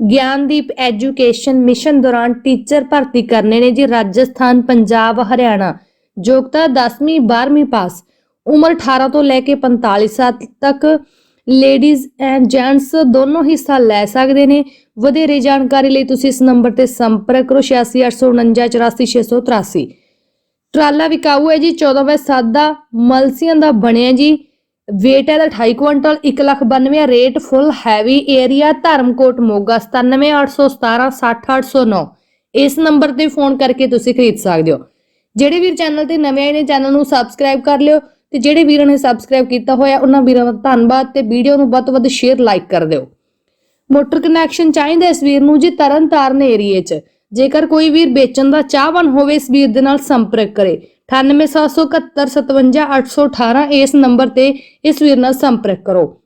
ਗਿਆਨਦੀਪ education mission ਦੌਰਾਨ teacher ਭਰਤੀ ਕਰਨੇ ਨੇ ਜੀ ਰਾਜਸਥਾਨ, ਪੰਜਾਬ, ਹਰਿਆਣਾ। ਯੋਗਤਾ 10ਵੀਂ 12ਵੀਂ ਪਾਸ ਉਮਰ 18 ਤੋਂ ਲੈ ਕੇ 45 ਸਾਲ ਤੱਕ ਲੇਡੀਜ਼ ਐਂਡ ਜੈਂਟਸ ਦੋਨੋਂ ਹਿੱਸਾ ਲੈ ਸਕਦੇ ਨੇ। ਵਧੇਰੇ ਜਾਣਕਾਰੀ ਲਈ ਤੁਸੀਂ ਇਸ ਨੰਬਰ ਤੇ ਸੰਪਰਕ ਕਰੋ 8684984683 ਟਰਾਲਾ ਵਿਕਾਊ ਹੈ ਜੀ 14 ਬਾਈ 7 ਦਾ, ਮਲਸੀਆਂ ਦਾ ਬਣਿਆ ਜੀ। Weight ਹੈ ਦਾ 28 quintal 192000 rate full heavy area Dharamkot, Moga 978117 ਇਸ ਨੰਬਰ ਤੇ ਫੋਨ ਕਰਕੇ ਤੁਸੀਂ ਖਰੀਦ ਸਕਦੇ ਹੋ। ਜਿਹੜੇ ਵੀਰ ਚੈਨਲ ਤੇ ਨਵੇਂ ਆਏ ਨੇ ਚੈਨਲ ਨੂੰ ਸਬਸਕ੍ਰਾਈਬ ਕਰ ਲਿਓ ਤੇ ਜਿਹੜੇ ਵੀਰਾਂ ਨੇ ਸਬਸਕ੍ਰਾਈਬ ਕੀਤਾ ਹੋਇਆ, ਉਹਨਾਂ ਵੀਰਾਂ ਦਾ ਧੰਨਵਾਦ ਤੇ ਵੀਡੀਓ ਨੂੰ ਵੱਧ ਤੋਂ ਵੱਧ ਸ਼ੇਅਰ ਲਾਈਕ ਕਰ ਦਿਓ। ਮੋਟਰ ਕਨੈਕਸ਼ਨ ਚਾਹੀਦਾ ਇਸ ਵੀਰ ਨੂੰ ਜੀ ਤਰਨ ਤਾਰਨ ਏਰੀਏ 'ਚ। ਜੇਕਰ ਕੋਈ ਵੀਰ ਵੇਚਣ ਦਾ ਚਾਹਵਾਨ ਹੋਵੇ, ਇਸ ਵੀਰ ਦੇ ਨਾਲ ਸੰਪਰਕ ਕਰੇ। 9877757818 ਇਸ ਨੰਬਰ ਤੇ ਇਸ ਵੀਰ ਨਾਲ ਸੰਪਰਕ ਕਰੋ।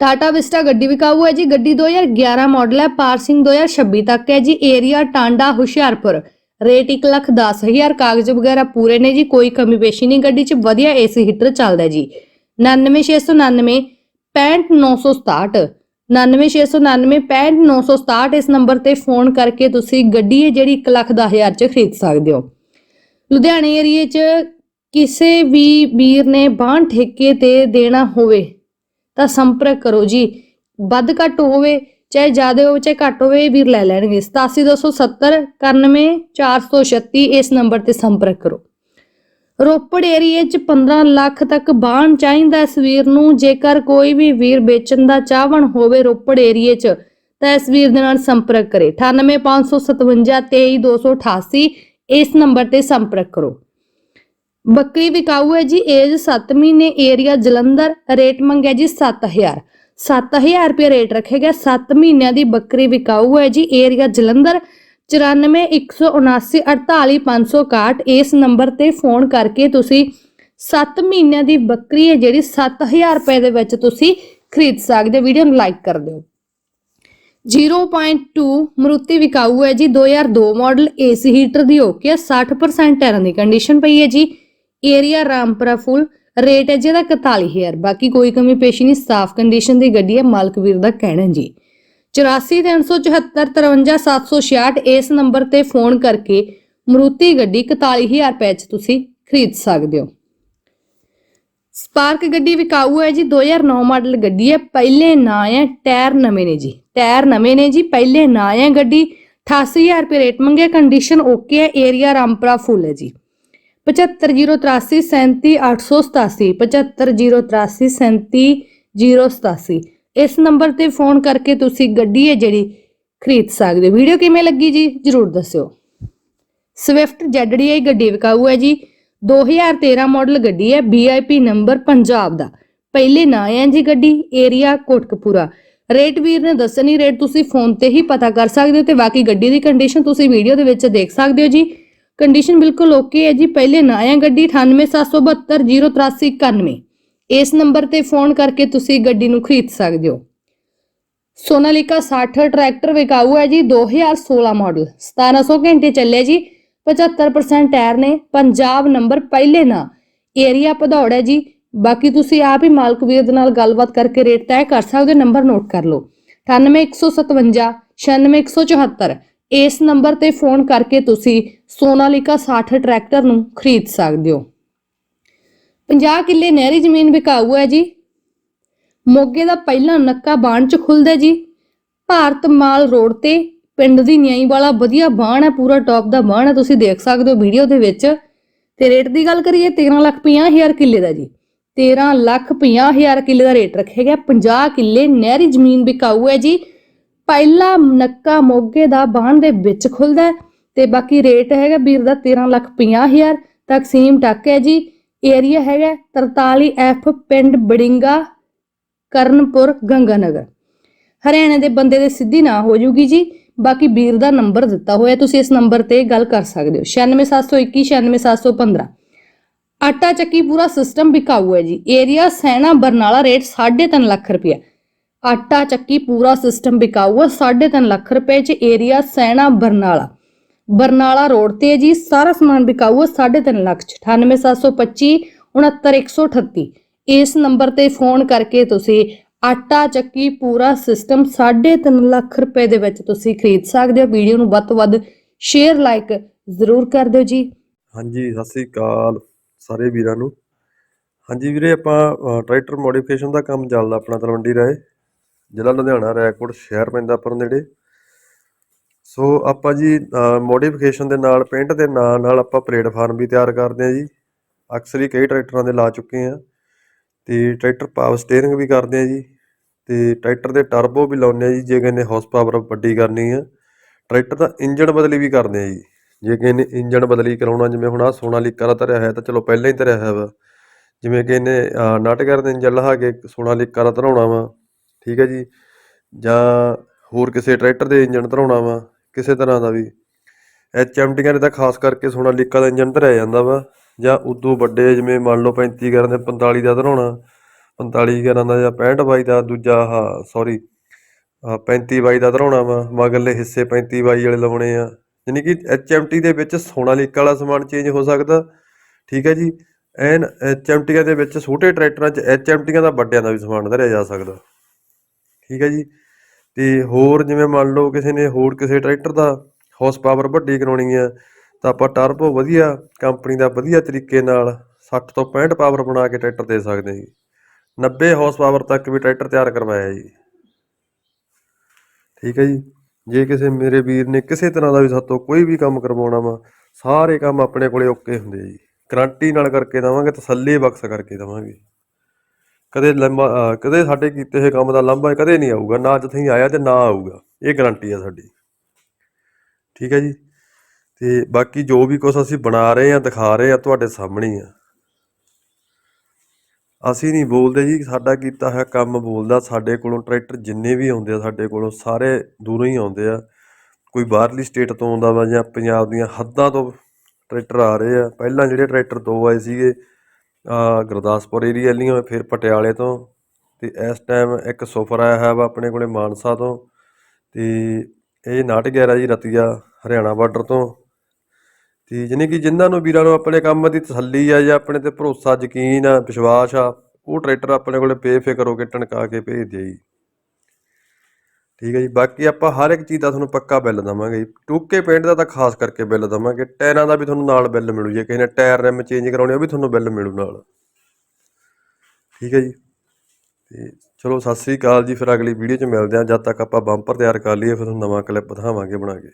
ਟਾਟਾ ਵਿਸਟਾ ਗੱਡੀ ਵਿਕਾਊ ਹੈ ਜੀ। ਗੱਡੀ 2011 ਮਾਡਲ ਹੈ। ਪਾਰਸਿੰਗ 2026 ਤੱਕ ਹੈ ਜੀ। ਏਰੀਆ ਟਾਂਡਾ, ਹੁਸ਼ਿਆਰਪੁਰ। ਰੇਟ 1 ਲੱਖ 10000 ਕਾਗਜ਼ ਵਗੈਰਾ ਪੂਰੇ ਨੇ ਜੀ। ਕੋਈ ਕਮੀ ਪੇਸ਼ੀ ਨਹੀਂ। ਗੱਡੀ 'ਚ ਵਧੀਆ ਏਸੀ ਹੀਟਰ ਚੱਲਦਾ ਹੈ ਜੀ 99699 65967 99699 65967 ਇਸ ਨੰਬਰ ਤੇ ਫੋਨ ਕਰਕੇ ਤੁਸੀਂ ਗੱਡੀ ਹੈ ਜਿਹੜੀ 1 ਲੱਖ 10000 ਚ ਖਰੀਦ ਸਕਦੇ ਹੋ। ਲੁਧਿਆਣੇ ਏਰੀਏ 'ਚ ਕਿਸੇ ਵੀ ਵੀਰ ਨੇ ਬਾਹਣ ਠੇਕੇ ਤੇ ਦੇਣਾ ਹੋਵੇ, ਤਾਂ ਸੰਪਰਕ ਕਰੋ ਜੀ। ਵੱਧ ਘੱਟ ਹੋਵੇ, ਚਾਹੇ ਜ਼ਿਆਦਾ ਹੋਵੇ, ਚਾਹੇ ਘੱਟ ਹੋਵੇ, ਇਹ ਵੀਰ ਲੈ ਲੈਣਗੇ। 87270 91436 ਇਸ ਨੰਬਰ ਤੇ ਸੰਪਰਕ ਕਰੋ। ਰੋਪੜ ਏਰੀਏ 'ਚ 15 ਲੱਖ ਤੱਕ ਬਾਹਣ ਚਾਹੀਦਾ ਇਸ ਵੀਰ ਨੂੰ। ਜੇਕਰ ਕੋਈ ਵੀ ਵੀਰ ਵੇਚਣ ਦਾ ਚਾਹਵਣ ਹੋਵੇ ਰੋਪੜ ਏਰੀਏ 'ਚ, ਤਾਂ ਇਸ ਵੀਰ ਦੇ ਨਾਲ ਸੰਪਰਕ ਕਰੇ। 9855 23288 ਇਸ ਨੰਬਰ ਤੇ ਸੰਪਰਕ ਕਰੋ। ਬੱਕਰੀ ਵਿਕਾਊ ਹੈ ਜੀ ਏਜ 7 ਮਹੀਨੇ ਏਰੀਆ ਜਲੰਧਰ ਰੇਟ ਮੰਗਿਆ ਜੀ 7000 7000 ਰੁਪਏ ਰੇਟ ਰੱਖੇਗਾ 7 ਮਹੀਨਿਆਂ ਦੀ ਬੱਕਰੀ ਵਿਕਾਊ ਹੈ ਜੀ ਏਰੀਆ ਜਲੰਧਰ 9417948561 ਇਸ ਨੰਬਰ ਤੇ ਫੋਨ ਕਰਕੇ ਤੁਸੀਂ 7 ਮਹੀਨਿਆਂ ਦੀ ਬੱਕਰੀ ਹੈ ਜਿਹੜੀ 7000 ਰੁਪਏ ਦੇ ਵਿੱਚ ਤੁਸੀਂ ਖਰੀਦ ਸਕਦੇ ਹੋ। ਵੀਡੀਓ ਨੂੰ ਲਾਈਕ ਕਰ ਦਿਓ। 0.2 ਮਰੂਤੀ ਵਿਕਾਊ ਹੈ ਜੀ। 2002 ਮਾਡਲ ਏਸੀ ਹੀਟਰ ਦੀ ਹੋ ਕੇ 60% ਟਾਇਰਾਂ ਦੀ ਕੰਡੀਸ਼ਨ ਪਈ ਹੈ ਜੀ। ਏਰੀਆ ਰਾਮਪੁਰਾ ਫੁੱਲ ਰੇਟ ਹੈ ਜਿਹਦਾ 41000 ਬਾਕੀ ਕੋਈ ਕਮੀ ਪੇਸ਼ੀ ਨਹੀਂ। ਸਾਫ਼ ਕੰਡੀਸ਼ਨ ਦੀ ਗੱਡੀ ਹੈ। ਮਾਲਕ ਵੀਰ ਦਾ ਕਹਿਣਾ ਹੈ ਜੀ। 8437753766 ਇਸ ਨੰਬਰ ਤੇ ਫੋਨ ਕਰਕੇ ਮਰੂਤੀ ਗੱਡੀ 41000 ਰੁਪਏ ਚ ਤੁਸੀਂ ਖਰੀਦ ਸਕਦੇ ਹੋ। ਸਪਾਰਕ ਗੱਡੀ ਵਿਕਾਊ ਹੈ ਜੀ। 2009 ਮਾਡਲ ਗੱਡੀ ਹੈ। ਪਹਿਲੇ ਨਾਂ ਹੈ ਟਾਇਰ ਨਵੇਂ ਨੇ ਜੀ। ਟਾਇਰ ਨਵੇਂ ਨੇ ਜੀ, ਪਹਿਲੇ ਨਾਂ ਹੈ ਗੱਡੀ। 88000 ਰੁਪਏ ਰੇਟ ਮੰਗਿਆ ਕੰਡੀਸ਼ਨ ਓਕੇ ਹੈ ਏਰੀਆ ਰਾਮਪੁਰਾ ਫੁੱਲ ਹੈ ਜੀ। 750383 37887 750383 37887 ਇਸ ਨੰਬਰ ਤੇ ਫੋਨ ਕਰਕੇ ਤੁਸੀਂ ਗੱਡੀ ਹੈ ਜਿਹੜੀ ਖਰੀਦ ਸਕਦੇ ਹੋ। ਵੀਡੀਓ ਕਿਵੇਂ ਲੱਗੀ ਜੀ, ਜਰੂਰ ਦੱਸਿਓ। ਸਵਿਫਟ ZDI ਗੱਡੀ ਵਿਕਾਊ ਹੈ ਜੀ। 2013 ਮਾਡਲ ਗੱਡੀ ਹੈ VIP ਨੰਬਰ ਪੰਜਾਬ ਦਾ। ਪਹਿਲੇ ਨਾਂ ਹੈ ਜੀ ਗੱਡੀ ਏਰੀਆ ਕੋਟਕਪੂਰਾ। ਰੇਟ ਵੀਰ ਨੇ ਦੱਸਣੀ ਰੇਟ ਤੁਸੀਂ ਫੋਨ ਤੇ ਹੀ ਪਤਾ ਕਰ ਸਕਦੇ ਹੋ ਤੇ ਬਾਕੀ ਗੱਡੀ ਦੀ ਕੰਡੀਸ਼ਨ ਤੁਸੀਂ ਵੀਡੀਓ ਦੇ ਵਿੱਚ ਦੇਖ ਸਕਦੇ ਹੋ ਜੀ। ਕੰਡੀਸ਼ਨ ਬਿਲਕੁਲ ਓਕੇ ਹੈ ਜੀ, ਪਹਿਲੇ ਨਾਂ ਹੈ ਗੱਡੀ 9877208391 ਇਸ ਨੰਬਰ ਤੇ ਫੋਨ ਕਰਕੇ ਤੁਸੀਂ ਗੱਡੀ ਨੂੰ ਖਰੀਦ ਸਕਦੇ ਹੋ। ਸੋਨਾਲੀਕਾ 60 ਟਰੈਕਟਰ ਵਿਕਾਊ ਹੈ ਜੀ 2016 ਮਾਡਲ 1700 ਘੰਟੇ ਚੱਲੇ ਜੀ 75% ਟਾਇਰ ਨੇ, ਪੰਜਾਬ ਨੰਬਰ ਪਹਿਲੇ ਨਾਂ ਏਰੀਆ ਭਦੌੜ ਹੈ ਜੀ। ਬਾਕੀ ਤੁਸੀਂ ਆਪ ਹੀ ਮਾਲਕ ਵੀਰ ਦੇ ਨਾਲ ਗੱਲਬਾਤ ਕਰਕੇ ਰੇਟ ਤੈਅ ਕਰ ਸਕਦੇ ਹੋ, ਨੰਬਰ ਨੋਟ ਕਰ ਲਓ। 98157 96174 ਇਸ ਨੰਬਰ ਤੇ ਫੋਨ ਕਰਕੇ ਤੁਸੀਂ ਸੋਨਾਲੀਕਾ 60 ਟਰੈਕਟਰ ਨੂੰ ਖਰੀਦ ਸਕਦੇ ਹੋ। 50 ਕਿੱਲੇ ਨਹਿਰੀ ਜ਼ਮੀਨ ਵਿਕਾਊ ਹੈ ਜੀ। ਮੋਗੇ ਦਾ ਪਹਿਲਾ ਨੱਕਾ ਬਾਣ ਚ ਖੁੱਲਦਾ ਜੀ। ਭਾਰਤ ਮਾਲ ਰੋਡ ਤੇ ਪਿੰਡ ਦੀ ਨਿਆਈ ਵਾਲਾ ਵਧੀਆ ਬਾਣ ਹੈ, ਪੂਰਾ ਟੌਪ ਦਾ ਬਾਣ ਹੈ, ਤੁਸੀਂ ਦੇਖ ਸਕਦੇ ਹੋ ਵੀਡੀਓ ਦੇ ਵਿੱਚ। ਤੇ ਰੇਟ ਦੀ ਗੱਲ ਕਰੀਏ 13 ਲੱਖ 50 ਹਜ਼ਾਰ ਕਿੱਲੇ ਦਾ ਜੀ। 13 ਲੱਖ 50 ਹਜ਼ਾਰ ਕਿੱਲੇ ਦਾ ਰੇਟ ਰੱਖਿਆ ਗਿਆ 50 ਕਿੱਲੇ ਨਹਿਰੀ ਜ਼ਮੀਨ ਵਿਕਾਊ ਹੈ ਜੀ। ਪਹਿਲਾ ਨੱਕਾ ਮੋਗੇ ਦਾ ਬਾਣ ਦੇ ਵਿੱਚ ਖੁੱਲਦਾ ਤੇ ਬਾਕੀ ਰੇਟ ਹੈਗਾ ਵੀਰ ਦਾ 13 ਲੱਖ 50 ਹਜ਼ਾਰ ਤਕਸੀਮ ਟੱਕ ਹੈ ਜੀ। ਏਰੀਆ ਹੈਗਾ 43 ਐਫ ਪਿੰਡ ਬੜਿੰਗਾ, ਕਰਨਪੁਰ, ਗੰਗਾਨਗਰ। ਹਰਿਆਣੇ ਦੇ ਬੰਦੇ ਦੇ ਸਿੱਧੀ ਨਾ ਹੋ ਜੂਗੀ ਜੀ। ਬਾਕੀ ਵੀਰ ਦਾ ਨੰਬਰ ਦਿੱਤਾ ਹੋਇਆ, ਤੁਸੀਂ ਇਸ ਨੰਬਰ ਤੇ ਗੱਲ ਕਰ ਸਕਦੇ ਹੋ। 96721 96715 ਆਟਾ ਚੱਕੀ ਪੂਰਾ ਸਿਸਟਮ ਵਿਕਾਊ ਹੈ ਜੀ। ਏਰੀਆ ਸੈਣਾ ਬਰਨਾਲਾ ਰੇਟ 3.5 ਲੱਖ ਰੁਪਇਆ। ਆਟਾ ਚੱਕੀ ਪੂਰਾ ਸਿਸਟਮ ਵਿਕਾਊ ਹੈ 3.5 ਲੱਖ ਰੁਪਏ ਚ ਏਰੀਆ ਸੈਣਾ ਬਰਨਾਲਾ। ਬਰਨਾਲਾ ਰੋਡ ਤੇ ਜੀ ਸਾਰਾ ਸਮਾਨ ਵਿਕਾਊ ਹੈ 3.5 ਲੱਖ 98725 69138 ਇਸ ਨੰਬਰ ਤੇ ਫੋਨ ਕਰਕੇ ਤੁਸੀਂ ਆਟਾ ਚੱਕੀ ਪੂਰਾ ਸਿਸਟਮ 3.5 ਲੱਖ ਰੁਪਏ ਦੇ ਵਿੱਚ ਤੁਸੀਂ ਖਰੀਦ ਸਕਦੇ ਹੋ। ਵੀਡੀਓ ਨੂੰ ਵੱਧ ਤੋਂ ਵੱਧ ਸ਼ੇਅਰ ਲਾਈਕ ਜ਼ਰੂਰ ਕਰ ਦਿਓ ਜੀ। ਹਾਂਜੀ, ਸਤਿ ਸ੍ਰੀ ਅਕਾਲ। ਸਾਰੇ ਵੀਰਾਂ ਨੂੰ। ਹਾਂਜੀ ਵੀਰੇ, ਆਪਾਂ ਟਰੈਕਟਰ ਮੋਡੀਫਿਕੇਸ਼ਨ ਦਾ ਕੰਮ ਚੱਲਦਾ ਆਪਣਾ ਤਲਵੰਡੀ ਰਾਏ, ਜ਼ਿਲ੍ਹਾ ਲੁਧਿਆਣਾ ਰੈਕੋਟ ਸ਼ਹਿਰ ਪੈਂਦਾ ਪਰ ਨੇੜੇ। ਸੋ ਆਪਾਂ ਜੀ ਮੋਡੀਫਿਕੇਸ਼ਨ ਦੇ ਨਾਲ, ਪੇਂਟ ਦੇ ਨਾਲ ਨਾਲ ਆਪਾਂ ਪਲੇਟਫਾਰਮ ਵੀ ਤਿਆਰ ਕਰਦੇ ਹਾਂ ਜੀ। ਅਕਸਰ ਹੀ ਕਈ ਟਰੈਕਟਰਾਂ ਦੇ ਲਾ ਚੁੱਕੇ ਹਾਂ। ਤੇ ਟਰੈਕਟਰ ਪਾਵਰ ਸਟੀਅਰਿੰਗ ਵੀ ਕਰਦੇ ਹਾਂ ਜੀ। ਤੇ ਟਰੈਕਟਰ ਦੇ ਟਰਬੋ ਵੀ ਲਾਉਂਦੇ ਹਾਂ ਜੀ, ਜੇ ਕਹਿੰਦੇ ਹਾਰਸ ਪਾਵਰ ਵੱਡੀ ਕਰਨੀ ਆ। ਟਰੈਕਟਰ ਦਾ ਇੰਜਣ ਬਦਲੀ ਵੀ ਕਰਦੇ ਹਾਂ ਜੀ। ਜੇ ਕਿਸੇ ਨੇ ਇੰਜਨ ਬਦਲੀ ਕਰਾਉਣਾ, ਜਿਵੇਂ ਹੁਣ ਆ ਸੋਨਾਲੀਕਾ ਦਾ ਧਰਿਆ ਹੋਇਆ ਤਾਂ ਚਲੋ ਪਹਿਲਾਂ ਹੀ ਧਰਿਆ ਹੋਇਆ ਵਾ। ਜਿਵੇਂ ਕਿ ਇਹਨੇ ਨਾਟਕਰ ਦੇ ਇੰਜਨ ਲਹਾ ਕੇ ਸੋਨਾਲੀਕਾ ਦਾ ਧਰਾਉਣਾ ਵਾ, ਠੀਕ ਹੈ ਜੀ? ਜਾਂ ਹੋਰ ਕਿਸੇ ਟਰੈਕਟਰ ਦੇ ਇੰਜਨ ਧਰਾਉਣਾ ਵਾ, ਕਿਸੇ ਤਰ੍ਹਾਂ ਦਾ ਵੀ। ਐਚ ਐਮ ਡੀਆਂ ਦੇ ਤਾਂ ਖਾਸ ਕਰਕੇ ਸੋਨਾਲੀਕਾ ਦਾ ਇੰਜਨ ਧਰਿਆ ਜਾਂਦਾ ਵਾ, ਜਾਂ ਉਦੋਂ ਵੱਡੇ ਜਿਵੇਂ ਮੰਨ ਲਓ 35 11 ਦੇ 45 ਦਾ ਧਰਾਉਣਾ 45 11 ਦਾ ਜਾਂ 65 ਬਾਈ ਦਾ, ਦੂਜਾ ਆਹ ਸੌਰੀ 35 ਬਾਈ ਦਾ ਧਰਾਉਣਾ ਵਾ, ਮਗਰਲੇ ਹਿੱਸੇ 35 ਬਾਈ ਵਾਲੇ ਲਾਉਣੇ ਆ। ਯਾਨੀ ਕਿ ਐਚਐਮਟੀ ਦੇ ਵਿੱਚ ਸੋਨਾਲੀਕਾ ਵਾਲਾ ਸਮਾਨ ਚੇਂਜ ਹੋ ਸਕਦਾ। ਠੀਕ ਹੈ ਜੀ। ਐਨ ਐਚਐਮਟੀਆਂ ਦੇ ਵਿੱਚ ਛੋਟੇ ਟਰੈਕਟਰਾਂ 'ਚ ਐਚਐਮਟੀਆਂ ਦਾ ਵੱਡਿਆਂ ਦਾ ਵੀ ਸਮਾਨ ਧਰਿਆ ਜਾ ਸਕਦਾ। ਠੀਕ ਹੈ ਜੀ। ਤੇ ਹੋਰ ਜਿਵੇਂ ਮੰਨ ਲਓ ਕਿਸੇ ਨੇ ਹੋਰ ਕਿਸੇ ਟਰੈਕਟਰ ਦਾ ਹਾਰਸ ਪਾਵਰ ਵੱਡੀ ਕਰਾਉਣੀ ਆ, ਤਾਂ ਆਪਾਂ ਟਰਬੋ ਵਧੀਆ ਕੰਪਨੀ ਦਾ ਵਧੀਆ ਤਰੀਕੇ ਨਾਲ 60 ਤੋਂ 65 ਪਾਵਰ ਬਣਾ ਕੇ ਟਰੈਕਟਰ ਦੇ ਸਕਦੇ ਹਾਂ ਜੀ। 90 ਹਾਰਸ ਪਾਵਰ ਤੱਕ ਵੀ ਟਰੈਕਟਰ ਤਿਆਰ ਕਰਵਾਇਆ ਜੀ। ਠੀਕ ਹੈ ਜੀ। ਜੇ ਕਿਸੇ ਮੇਰੇ ਵੀਰ ਨੇ ਕਿਸੇ ਤਰ੍ਹਾਂ ਦਾ ਵੀ ਸਾਤੋਂ ਕੋਈ ਵੀ ਕੰਮ ਕਰਵਾਉਣਾ ਵਾ, ਸਾਰੇ ਕੰਮ ਆਪਣੇ ਕੋਲੇ ਓਕੇ ਹੁੰਦੇ ਜੀ। ਗਰੰਟੀ ਨਾਲ ਕਰਕੇ ਦਵਾਂਗੇ, ਤਸੱਲੀ ਬਖਸ਼ ਕਰਕੇ ਦਵਾਂਗੇ। ਕਦੇ ਲੰਬਾ ਕਦੇ ਸਾਡੇ ਕੀਤੇ ਹੋਏ ਕੰਮ ਦਾ ਲੰਬਾ ਕਦੇ ਨਹੀਂ ਆਊਗਾ, ਨਾ ਜਿੱਥੇ ਆਇਆ ਤੇ ਨਾ ਆਊਗਾ। ਇਹ ਗਰੰਟੀ ਆ ਸਾਡੀ। ਠੀਕ ਹੈ ਜੀ? ਤੇ ਬਾਕੀ ਜੋ ਵੀ ਕੁਝ ਅਸੀਂ ਬਣਾ ਰਹੇ ਆ ਦਿਖਾ ਰਹੇ ਆ ਤੁਹਾਡੇ ਸਾਹਮਣੇ ਆ। ਅਸੀਂ ਨਹੀਂ ਬੋਲਦੇ ਜੀ, ਸਾਡਾ ਕੀਤਾ ਹੋਇਆ ਕੰਮ ਬੋਲਦਾ, ਸਾਡੇ ਕੋਲੋਂ ਟਰੈਕਟਰ ਜਿੰਨੇ ਵੀ ਆਉਂਦੇ ਆ, ਸਾਡੇ ਕੋਲੋਂ ਸਾਰੇ ਦੂਰੋਂ ਹੀ ਆਉਂਦੇ ਆ। ਕੋਈ ਬਾਹਰਲੀ ਸਟੇਟ ਤੋਂ ਆਉਂਦਾ ਵਾ ਜਾਂ ਪੰਜਾਬ ਦੀਆਂ ਹੱਦਾਂ ਤੋਂ ਟਰੈਕਟਰ ਆ ਰਹੇ ਆ। ਪਹਿਲਾਂ ਜਿਹੜੇ ਟਰੈਕਟਰ ਦੋ ਆਏ ਸੀਗੇ, ਆ ਗੁਰਦਾਸਪੁਰ ਏਰੀਆ ਵਾਲੀਆਂ, ਫਿਰ ਪਟਿਆਲੇ ਤੋਂ। ਤੇ ਇਸ ਟਾਈਮ ਇੱਕ ਸਫਰ ਆਇਆ ਹੈ ਵਾ ਆਪਣੇ ਕੋਲੇ ਮਾਨਸਾ ਤੋਂ। ਤੇ ਇਹ ਨਾਟ ਗਿਆਰਾ ਜੀ ਰਤੀਆ, ਹਰਿਆਣਾ ਬਾਰਡਰ ਤੋਂ। ਤੇ ਜਾਣੀ ਕਿ ਜਿਨ੍ਹਾਂ ਨੂੰ ਵੀਰਾਂ ਨੂੰ ਆਪਣੇ ਕੰਮ ਦੀ ਤਸੱਲੀ ਆ ਜਾਂ ਆਪਣੇ ਤੇ ਭਰੋਸਾ, ਯਕੀਨ ਆ, ਵਿਸ਼ਵਾਸ ਆ, ਉਹ ਟਰੈਕਟਰ ਆਪਣੇ ਕੋਲੇ ਬੇਫਿਕਰ ਹੋ ਕੇ ਟਣਕਾ ਕੇ ਭੇਜ ਦਿਆ ਜੀ। ਠੀਕ ਹੈ ਜੀ, ਬਾਕੀ ਆਪਾਂ ਹਰ ਇੱਕ ਚੀਜ਼ ਦਾ ਤੁਹਾਨੂੰ ਪੱਕਾ ਬਿੱਲ ਦਵਾਂਗੇ ਜੀ। ਟੂਕੇ ਪੇਂਟ ਦਾ ਤਾਂ ਖਾਸ ਕਰਕੇ ਬਿੱਲ ਦਵਾਂਗੇ। ਟਾਇਰਾਂ ਦਾ ਵੀ ਤੁਹਾਨੂੰ ਨਾਲ ਬਿੱਲ ਮਿਲੂ ਜੇ। ਕਿਸੇ ਨੇ ਟਾਇਰ ਰਿਮ ਚੇਂਜ ਕਰਾਉਣੇ, ਉਹ ਵੀ ਤੁਹਾਨੂੰ ਬਿੱਲ ਮਿਲੂ ਨਾਲ। ਠੀਕ ਹੈ ਜੀ। ਤੇ ਚਲੋ, ਸਤਿ ਸ੍ਰੀ ਅਕਾਲ ਜੀ। ਫਿਰ ਅਗਲੀ ਵੀਡੀਓ 'ਚ ਮਿਲਦੇ ਹਾਂ। ਜਦ ਤੱਕ ਆਪਾਂ ਬੰਪਰ ਤਿਆਰ ਕਰ ਲਈਏ, ਫਿਰ ਤੁਹਾਨੂੰ ਨਵਾਂ ਕਲਿੱਪ ਦਿਖਾਵਾਂਗੇ ਬਣਾ ਕੇ।